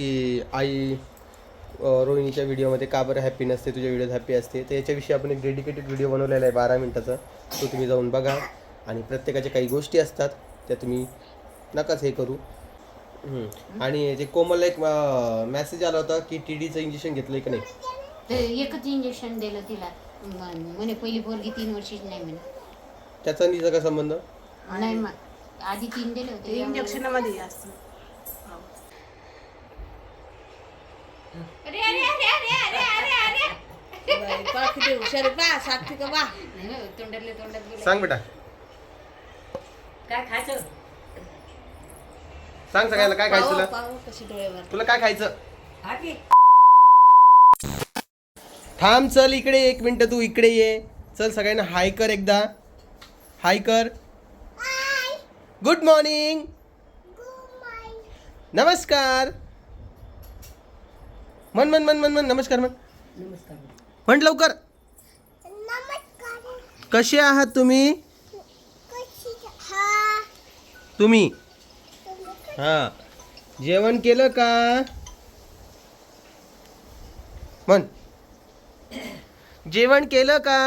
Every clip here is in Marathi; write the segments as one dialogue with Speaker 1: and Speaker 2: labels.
Speaker 1: की आई रोहिणीच्या व्हिडिओमध्ये का बरं हॅपी नसते तुझ्या व्हिडिओत हॅपी असते? तर याच्याविषयी आपण एक डेडिकेटेड व्हिडिओ बनवलेला आहे बारा मिनिटाचा. तो तुम्ही जाऊन बघा. आणि प्रत्येकाच्या काही गोष्टी असतात त्या तुम्ही नकाच हे करू. आणि जे कोमलला एक मेसेज आला होता की टी डीचं इंजेक्शन घेतलं की नाही?
Speaker 2: तर एकच इंजेक्शन दिलं तिला. म्हणे पहिली पोरगी तीन वर्षीच नाही म्हणे.
Speaker 1: त्याचा तिचा काय संबंध?
Speaker 2: नाही मग. आधी तीन दिले होते.
Speaker 3: इंजेक्शनमध्ये असत
Speaker 2: अरे अरे अरे अरे अरे अरे अरे
Speaker 3: पा किती हुशार आहे. पा साक्षी का बा.
Speaker 2: नाही हो, तोंडातले तोंडात गेले
Speaker 1: सांग बेटा.
Speaker 4: काय खायचं?
Speaker 1: सांग सगळ्यांना काय खायचं तुला?
Speaker 3: पाहू कशी डोळ्यावर
Speaker 1: तुला काय खायचं?
Speaker 4: हा की.
Speaker 1: थांब चल इकडे एक मिनिट तू इकडे ये. चल सगळ्यांना हाय कर एकदा. हाय कर. गुड मॉर्निंग नमस्कार. म्हण म्हण म्हण म्हण म्हण नमस्कार म्हण
Speaker 4: नमस्कार.
Speaker 1: म्हण लवकर. कसे आहात तुम्ही? तुम्ही? हा. जेवण केलं का? म्हण. जेवण केलं का?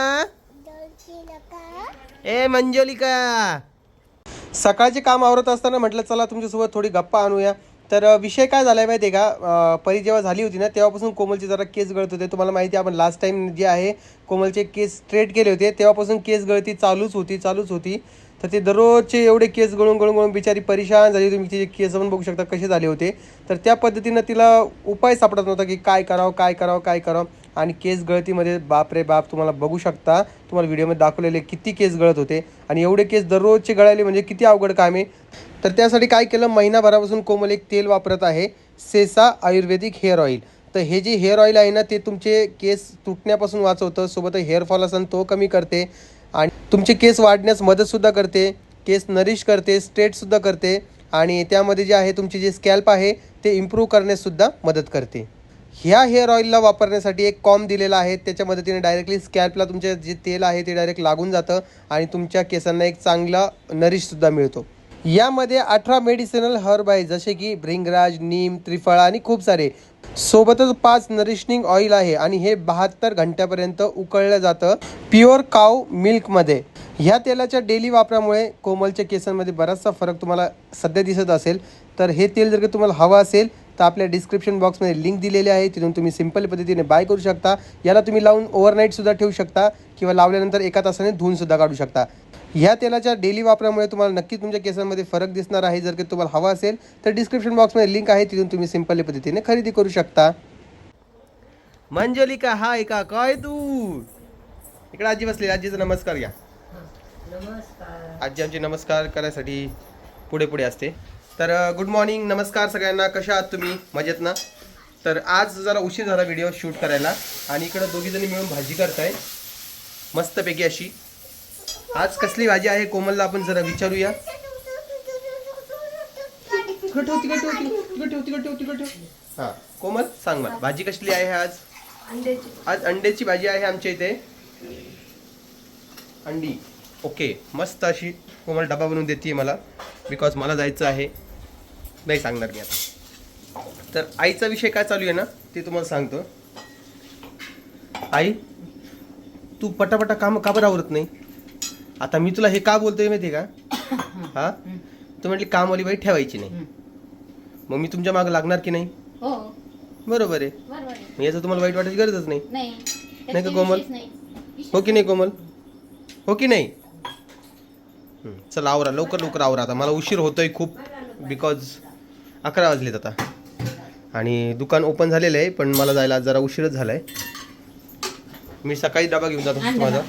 Speaker 1: ए मंजोलिका. सकाळचे काम आवरत असताना म्हटलं चला तुमच्यासोबत थोडी गप्पा आणूया. तर विषय काय झालाय माहिती आहे का परी जेव्हा झाली होती ना तेव्हापासून कोमलचे जरा केस गळत होते. तुम्हाला माहिती आहे आपण लास्ट टाइम जे आहे कोमलचे केस स्ट्रेट केले होते. तेव्हापासून केस गळती चालूच होती चालूच होती. तर ते दररोजचे एवढे केस गळून गळून गळून बिचारी परेशान झाली तुम्ही तिचे केस पण बघू शकता कसे झाले होते. तर त्या पद्धतीनं तिला उपाय सापडत नव्हता की काय करावं काय करावं काय करावं. आणि केस गळतीमध्ये बाप रे बाप तुम्हाला बघू शकता. तुम्हाला व्हिडिओमध्ये दाखवलेले किती केस गळत होते. आणि एवढे केस दररोजचे गळायले म्हणजे किती अवघड काम आहे. तर त्यासाठी काय केलं महिनाभरापासून कोमल एक तेल वापरत आहे. सेसा आयुर्वेदिक हेअर ऑईल तर हे जे हेअर ऑईल आहे ना ते तुमचे केस तुटण्यापासून वाचवतं. सोबत हेअरफॉल असेल तो कमी करते. आणि तुमचे केस वाढण्यास मदतसुद्धा करते. केस नरिश करते स्ट्रेटसुद्धा करते. आणि त्यामध्ये जे आहे तुमचे जे स्कॅल्प आहे ते इम्प्रूव्ह करण्याससुद्धा मदत करते. ह्या हेअर ऑइलला वापरण्यासाठी एक कॉम दिलेला आहे. त्याच्या मदतीने डायरेक्टली स्कॅल्पला तुमचे जे तेल आहे ते डायरेक्ट लागून जातं आणि तुमच्या केसांना एक चांगला नरिशसुद्धा मिळतो. यामध्ये अठरा मेडिसिनल हर्ब आहे जसे की भृंगराज नीम त्रिफळा आणि खूप सारे. सोबतच पाच नरिशनिंग ऑइल आहे आणि हे बहात्तर घंट्यापर्यंत उकळलं जातं प्युअर काव मिल्कमध्ये ह्या तेलाच्या डेली वापरामुळे कोमलच्या केसांमध्ये बराचसा फरक तुम्हाला सध्या दिसत असेल. तर हे तेल जर का तुम्हाला हवं असेल तर आपल्या डिस्क्रिप्शन बॉक्समध्ये लिंक दिलेली आहे. तिथून तुम्ही सिंपल पद्धतीने बाय करू शकता. याला तुम्ही लावून ओव्हरनाईटसुद्धा ठेवू शकता किंवा लावल्यानंतर एका तासाने धुवूनसुद्धा काढू शकता. ह्या तेलाच्या डेली वापरामुळे तुम्हाला नक्कीच तुमच्या केसांमध्ये फरक दिसणार आहे. जर का तुम्हाला हवा असेल तर डिस्क्रिप्शन बॉक्समध्ये लिंक आहे. तिथून तुम्ही सिंपल पद्धतीने खरेदी करू शकता. मंजलिका हाय का काय तू इकडे आजी बसली आजीचा नमस्कार घ्या.
Speaker 4: नमस्कार.
Speaker 1: आजी आमची नमस्कार करायसाठी पुढे पुढे असते. तर गुड मॉर्निंग नमस्कार सगळ्यांना. कशा आहात तुम्ही? मजेत ना? तर आज जरा उशीर झाला व्हिडिओ शूट करायला आणि इकडं दोघीजणी मिळून भाजी करताय. मस्तपैकी अशी. आज कसली भाजी आहे कोमलला आपण जरा विचारूया. ठेव ठेव ठेव ठेव ठेव हां कोमल सांग मला. भाजी कसली आहे आज? आज अंड्याची भाजी आहे आमच्या इथे. अंडी. ओके मस्त अशी. कोमल डबा बनवून देते मला. बिकॉज मला जायचं आहे. नाही सांगणार मी आता. तर आईचा विषय काय चालू आहे ना ते तुम्हाला सांगतो. आई तू पटापटा काम का बरं आवरत नाही? आता मी तुला हे का बोलतोय माहिती का? हा? तू म्हटली कामवाली बाई ठेवायची नाही. मग मी तुमच्या मागे लागणार की नाही?
Speaker 2: हो.
Speaker 1: बरोबर आहे. मग याचं तुम्हाला वाईट वाटायची गरजच नाही.
Speaker 2: नाही.
Speaker 1: का कोमल? हो की नाही कोमल? हो की नाही? चला आवरा. लवकर लवकर आवरा आता. मला उशीर होतोय खूप बिकॉज अकरा वाजलेत आता. आणि दुकान ओपन झालेलं आहे पण मला जायला जरा उशीरच झालाय. मी सकाळी डबा घेऊन जातो माझा.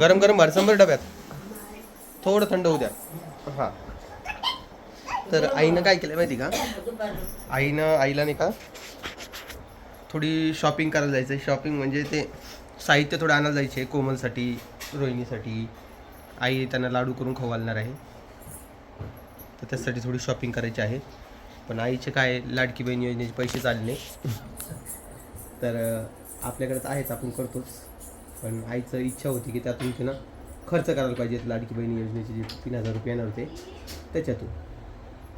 Speaker 1: गरम गरम भरसंभर डब्यात. थोडं थंड होऊ द्या. हां. तर आईनं काय केलं माहिती का? आईनं आईला नाही का थोडी शॉपिंग करायला जायचं आहे शॉपिंग म्हणजे ते साहित्य थोडं आणायला जायचे कोमलसाठी रोहिणीसाठी. आई त्यांना लाडू करून खाऊ आहे. तर त्यासाठी थोडी शॉपिंग करायची आहे. पण आईचे काय लाडकी बहीण योजनेचे पैसे चालले. नाही तर आपल्याकडेच आपल्याकडे तर आहेच आपण करतोच. पण आईचं इच्छा होती की त्यातून तिनं खर्च करायला पाहिजे लाडकी बहीण योजनेचे जे तीन हजार रुपये येणार होते त्याच्यातून.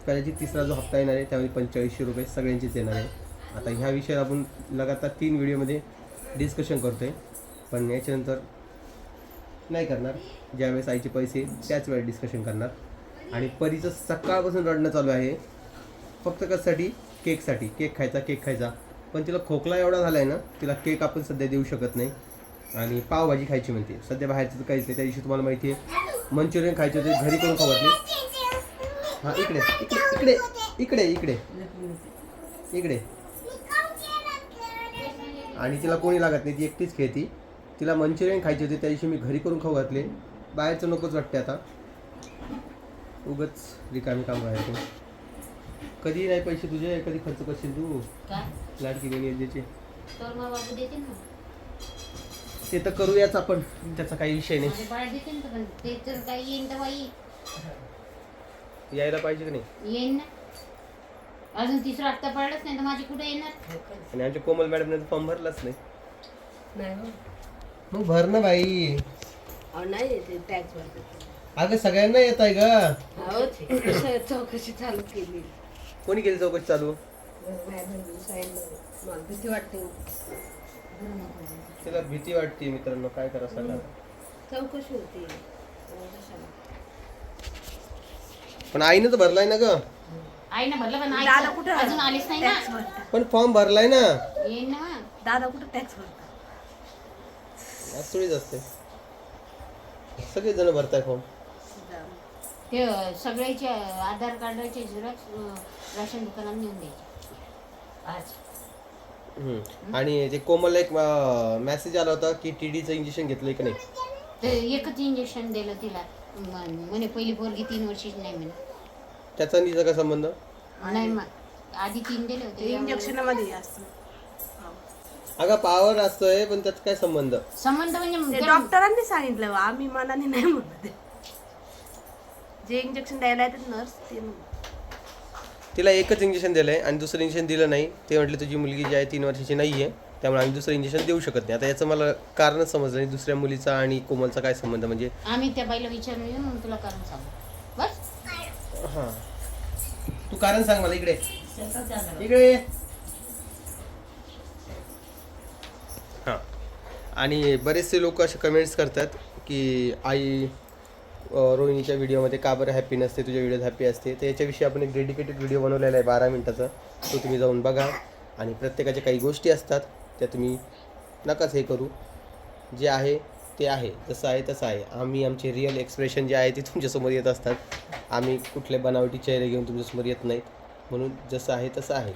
Speaker 1: कदाचित तिसरा जो हप्ता येणार आहे त्यामध्ये पंचेचाळीसशे रुपये सगळ्यांचेच येणार आहे. आता ह्या विषयावर आपण लगातार तीन व्हिडिओमध्ये डिस्कशन करतो आहे पण याच्यानंतर नाही करणार. ज्यावेळेस आईचे पैसे त्याच वेळेस डिस्कशन करणार. आणि परीचं सकाळपासून रडणं चालू आहे. फक्त कशासाठी? केकसाठी. केक खायचा केक खायचा. पण तिला खोकला एवढा झाला आहे ना तिला केक आपण सध्या देऊ शकत नाही. आणि पावभाजी खायची म्हणते. सध्या बाहेरचं तर काहीच नाही. त्या दिवशी तुम्हाला माहिती आहे मंचुरियन खायचे होते घरी करून खाऊ नाही. हां इकडे इकडे इकडे इकडे इकडे. इकडे. आणि तिला कोणी लागत नाही ती एकटीच खेळती. तिला मंचुरियन खायचे होते त्या दिवशी मी घरी करून खाऊ घातले. बाहेरचं नकोच वाटते आता. उगच रिकामी काम राहायचं कधी नाही पैसे तुझे कधी खर्च करशील तू?
Speaker 2: काय
Speaker 1: लाडकी बहिणी
Speaker 2: ना.
Speaker 1: ते तर करूयाच आपण. त्याचा काही विषय नाही. यायला पाहिजे की नाही?
Speaker 2: येईन ना. अजून तिसरा हप्ता पडलाच नाही तर माझी कुठे येणार?
Speaker 1: आणि आमच्या कोमल मॅडमने फॉर्म भरलाच नाही.
Speaker 3: नाही हो.
Speaker 1: मग भर ना बाई.
Speaker 3: अहो, नाही ते टॅक्स
Speaker 1: अगं सगळ्यांना येत आहे का
Speaker 3: अहो, च- चौकशी चालू केली?
Speaker 1: कोणी केली चौकशी चालू?
Speaker 3: सांगितलं. मला भीती वाटते
Speaker 1: तिला भीती वाटते मित्रांनो काय करा सगळं
Speaker 3: चौकशी होती?
Speaker 1: पण आईनं तर भरलाय ना ग.
Speaker 2: आईनं भरलं पण आई अजून आलीच नाही
Speaker 3: टॅक्स
Speaker 2: ना
Speaker 1: पण फॉर्म भरलाय ना.
Speaker 2: येईन ना.
Speaker 3: दादा कुठं टॅक्स भरतात
Speaker 1: थोडीच असते. सगळेच जण भरताय फॉर्म
Speaker 2: ते सगळ्याचे आधार कार्डाचे झेरॉक्स राशन दुकानात नेऊन द्यायचे.
Speaker 4: आज.
Speaker 1: हम्म. आणि ते कोमलला एक मेसेज आला होता की टीडीचं इंजेक्शन घेतलंय की नाही?
Speaker 2: तर एकच इंजेक्शन दिलं तिला. म- म्हणे पहिली पोरगी तीन वर्षीच नाही म्हणे.
Speaker 1: त्याचा आणि तिचा काय संबंध?
Speaker 2: नाही मग आधी तीन दिले होते.
Speaker 3: इंजेक्शनमध्ये असतं
Speaker 1: अगं पावर असतोय पण त्याचा काय संबंध?
Speaker 2: संबंध म्हणजे
Speaker 3: ते
Speaker 2: त्या-
Speaker 3: डॉक्टरांनी सांगितलं बा, आम्ही मनाने नाही म्हणत. जे इंजेक्शन द्यायला येतात नर्स ते म्हणतात.
Speaker 1: तिला एकच इंजेक्शन दिलंय आणि दुसरं इंजेक्शन दिलं नाही. ते म्हटले तुझी मुलगी जी आहे तीन वर्षाची नाही आहे त्यामुळे आम्ही दुसरं इंजेक्शन देऊ शकत नाही. आता याचं मला कारणच समजलं नाही. दुसऱ्या मुलीचा आणि कोमलचा काय संबंध? म्हणजे
Speaker 2: आम्ही त्या बाईला विचारून येऊ मग तुला कारण सांगू. बस?
Speaker 1: हां. तू कारण सांग मला इकडे. इकडे आणि बरेचसे लोक असे कमेंट्स करतात की आई रोहिणीच्या व्हिडिओमध्ये का बरं हॅपी नसते? तुझ्या व्हिडिओत हॅपी असते? तर याच्याविषयी आपण एक डेडिकेटेड व्हिडिओ बनवलेला आहे बारा मिनटाचा. तो तुम्ही जाऊन बघा. आणि प्रत्येकाच्या काही गोष्टी असतात त्या तुम्ही नकाच हे करू. जे आहे ते आहे. जसं आहे तसं आहे. आम्ही आमचे रिअल एक्सप्रेशन जे आहे ते तुमच्यासमोर येत असतात. आम्ही कुठले बनावटी चेहरे घेऊन तुमच्यासमोर येत नाहीत. म्हणून जसं आहे तसं आहे.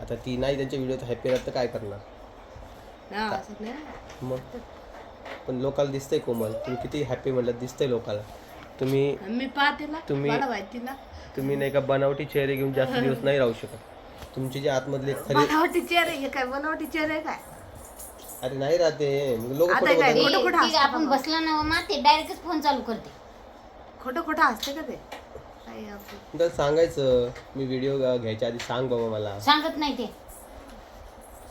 Speaker 1: आता ती नाही त्यांच्या व्हिडिओत हॅपी राहत तर काय करणार? मग? पण लोकाला दिसतंय कोमल. तुम्ही किती हॅपी म्हणलं दिसतंय लोकाला. तुम्ही
Speaker 3: मी पाहते ना
Speaker 1: तुम्ही-
Speaker 3: मला माहिती ना.
Speaker 1: तुम्ही नाही का बनावटी चेहरे घेऊन जास्त दिवस नाही राहू शकत. तुमचे जे आतमधले खरे
Speaker 3: बनावटी हे काय बनावटी आहे काय?
Speaker 1: अरे नाही राहते लोक
Speaker 3: आता काय?
Speaker 2: ती
Speaker 3: असतं
Speaker 2: आपण. बसला ना मा ते डायरेक्टच फोन चालू करते.
Speaker 3: खोटं खोटं असते का ते? काही असं.
Speaker 1: तर सांगायचं मी व्हिडिओ घ्यायच्या आधी सांग बाबा मला.
Speaker 2: सांगत नाही ते.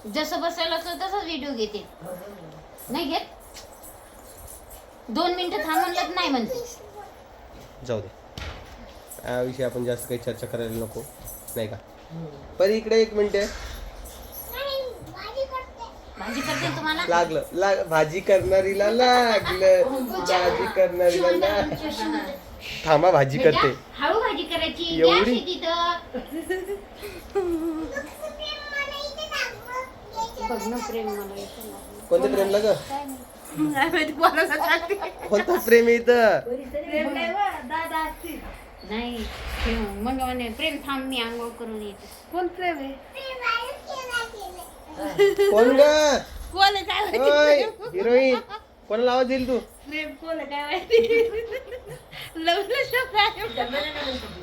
Speaker 2: जसं बसायला असलं तसंच व्हिडिओ घेते. नाही घेत? दोन मिनिटं थांब म्हणलं तर नाही म्हणते.
Speaker 1: जाऊ दे. याविषयी आपण जास्त काही चर्चा करायला नको. नाही का? पण इकडे एक मिनिट
Speaker 2: भाजी करते तुम्हाला?
Speaker 1: लागलं. लाग भाजी करणारीला लागलं. भाजी करणारीला लाग थांबा भाजी करते.
Speaker 2: हळू भाजी करायची.
Speaker 1: एवढी?
Speaker 2: गॅस आहे तिथं बघ ना प्रेम मला
Speaker 1: लाग
Speaker 2: काय नाही.
Speaker 3: नाही माहिती कोणाला सांगते.
Speaker 1: कोणतं प्रेम आहे इथं?
Speaker 3: प्रेम नाही बा, दादा असतील.
Speaker 2: नाही प्रेम मग म्हणे प्रेम थांब मी आंघोळ करून येते.
Speaker 3: कोण प्रेम आहे?
Speaker 1: कोण ग?
Speaker 3: कोण आहे? काय माहिती?
Speaker 1: ओय हिरोईन. कोणाला आवाज देईल तू?
Speaker 3: प्रेम कोण आहे? काय माहिती? लग्न शोक आहे.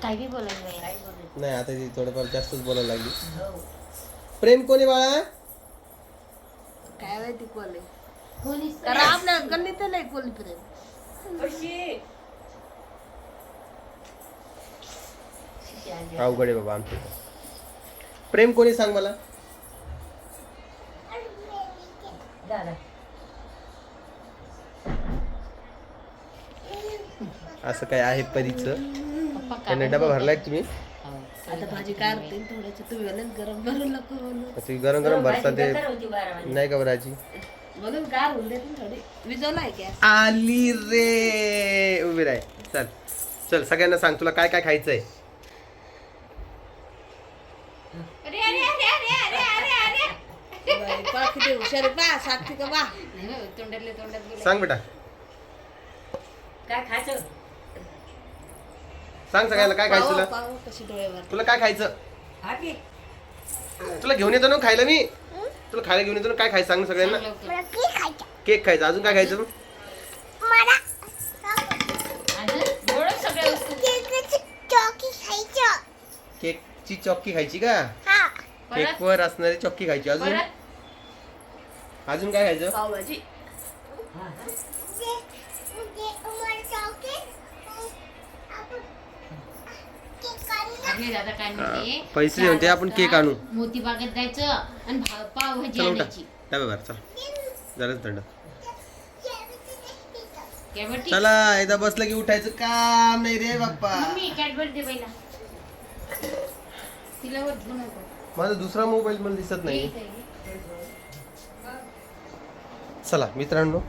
Speaker 2: काय बी बोलायचं बाई.
Speaker 1: नाही आता ती थोडंफार जास्तच बोलायला लागली. प्रेम कोणी बाळा?
Speaker 3: काय माहिती
Speaker 2: कोणीच
Speaker 3: कारण आपल्या गल्लीत नाही कोणी प्रेम
Speaker 4: अशी.
Speaker 1: अवघड आहे बाबा आमच्या इथं. प्रेम कोणी सांग मला?
Speaker 4: दादा.
Speaker 1: असं काय आहे परीचं?
Speaker 2: पप्पा
Speaker 1: त्याने डबा भरलाय तुम्ही?
Speaker 3: आता भाजी काढते थोडंसं तुम्ही म्हणून गरम भरून नको म्हणून.
Speaker 1: ती गरम गरम भरसा ते. नाही का बराची
Speaker 3: म्हणून गार होऊन देते ना थोडी. विजवलाय गॅस
Speaker 1: आली रे. उभी राय. चल. चल सगळ्यांना सांग तुला काय काय खायचंय?
Speaker 2: अरे अरे अरे अरे अरे अरे अरे.
Speaker 3: पा किती हुशार आहे. का बा.
Speaker 2: नाही हो, तोंडातले. तोंडात.
Speaker 1: सांग बेटा.
Speaker 4: काय खायचं?
Speaker 1: सांग सगळ्यांना काय खायचं तुला?
Speaker 3: पाव कशी डोळ्यावर
Speaker 1: तुला काय खायचं? तुला घेऊन येतो ना खायला मी? तुला खायला घेऊन येतो ना काय खायचं सांग ना सगळ्यांना. केक खायचा. अजून काय खायचं
Speaker 2: अजून एवढं सगळ्या वस्तू.
Speaker 1: केकची चॉक्की खायची. का?
Speaker 2: परत?
Speaker 1: केकवर असणारी चॉक्की खायची अजून?
Speaker 2: परत?
Speaker 1: अजून काय खायचं?
Speaker 3: पावभाजी.
Speaker 2: अरे दादा काय म्हणते
Speaker 1: पैसे देऊन ते आपण केक आणू.
Speaker 2: मोती बागेत जायचं आणि भा- पावभाजी
Speaker 1: चल उठा.
Speaker 2: आणायची.
Speaker 1: त्या बघा चल. जराच थंड? चला एकदा बसलं की उठायचं काम नाही रे बाप्पा.
Speaker 2: मम्मी कॅडबरी दे पहिला तिला वर घेऊन नको.
Speaker 1: माझा दुसरा मोबाईल मला दिसत नाही.
Speaker 2: ठीक आहे.
Speaker 1: चला मित्रांनो.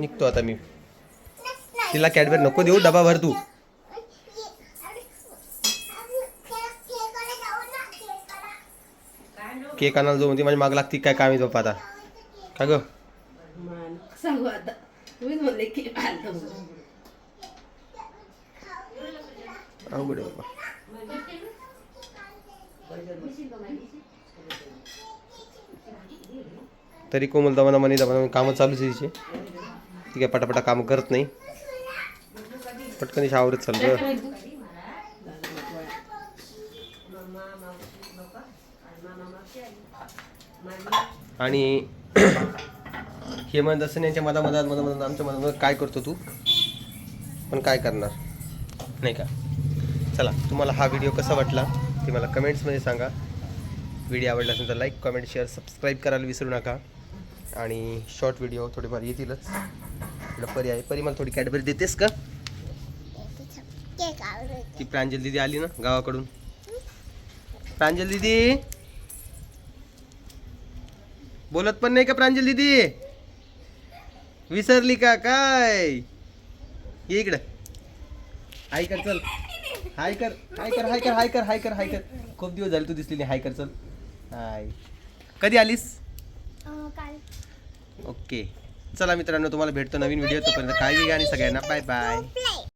Speaker 1: निघतो आता मी. तिला कॅडबरी नको देऊ डबा भर तू. केक आणायला जो म्हणते माझी माग लागती काय काम बाप्पा आता. का ग?
Speaker 3: सांगू आता. तुम्हीच म्हणले.
Speaker 1: अवघड बाबा. तरी कोमल दमाना मनी दमाना कामं चालूच आहे तिचे. ती काय पटापटा काम करत नाही. पटकन शावरच चाललं आणि हेमंत दसन यांच्या मधामधात मधामधात आमच्या मधात काय करतो तू? पण काय करणार? नाही का? चला तुम्हाला हा व्हिडिओ कसा वाटला ते मला कमेंट्समध्ये सांगा. व्हिडिओ आवडला असेल तर लाईक कमेंट शेअर सबस्क्राईब करायला विसरू नका. आणि शॉर्ट व्हिडिओ थोडेफार येतीलच. इकडं परी आहे परी मला थोडी कॅडबरी देतेस का? ती प्रांजल दिदी आली ना गावाकडून. प्रांजल दिदी? बोलत पण नाही का प्रांजल दिदी? विसरली का काय? ये इकडं. हाय कर चल. हाय कर हाय कर हाय कर हाय कर हाय कर हाय कर. खूप दिवस झाले तू दिसली नाही. हाय कर चल. हाय. कधी आलीस? ओके. चला मित्रांनो तुम्हाला भेटतो नवीन व्हिडिओ तोपर्यंत. काळजी घ्या आणि सगळ्यांना बाय बाय